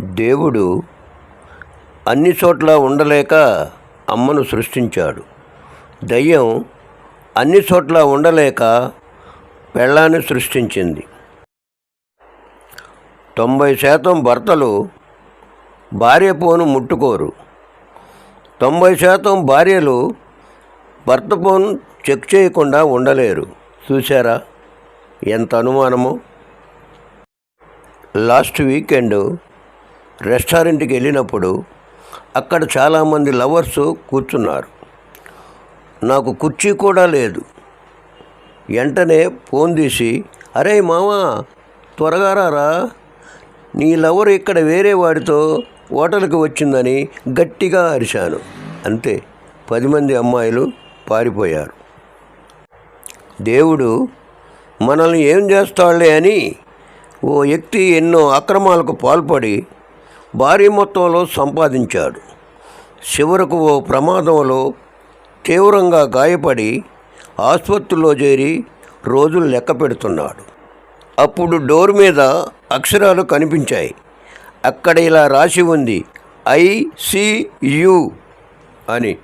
దేవుడు అన్ని చోట్ల ఉండలేక అమ్మను సృష్టించాడు. దయ్యం అన్ని చోట్ల ఉండలేక పెళ్ళాన్ని సృష్టించింది. తొంభై శాతం భర్తలు భార్య ఫోను ముట్టుకోరు. తొంభై శాతం భార్యలు భర్త ఫోన్ చెక్ చేయకుండా ఉండలేరు. చూసారా ఎంత అనుమానమో? లాస్ట్ వీకెండ్ రెస్టారెంట్కి వెళ్ళినప్పుడు అక్కడ చాలామంది లవర్స్ కూర్చున్నారు. నాకు కుర్చీ కూడా లేదు. వెంటనే ఫోన్ తీసి అరే మామా త్వరగా రారా? నీ లవర్ ఇక్కడ వేరే వాడితో హోటల్కి వచ్చిందని గట్టిగా అరిశాను. అంతే పది మంది అమ్మాయిలు పారిపోయారు. దేవుడు మనల్ని ఏం చేస్తాడులే అని ఓ వ్యక్తి ఎన్నో అక్రమాలకు పాల్పడి భారీ మొత్తంలో సంపాదించాడు. చివరకు ఓ ప్రమాదంలో తీవ్రంగా గాయపడి ఆసుపత్రిలో చేరి రోజులు లెక్క పెడుతున్నాడు. అప్పుడు డోర్ మీద అక్షరాలు కనిపించాయి. అక్కడ ఇలా రాసి ఉంది ఐసియు అని.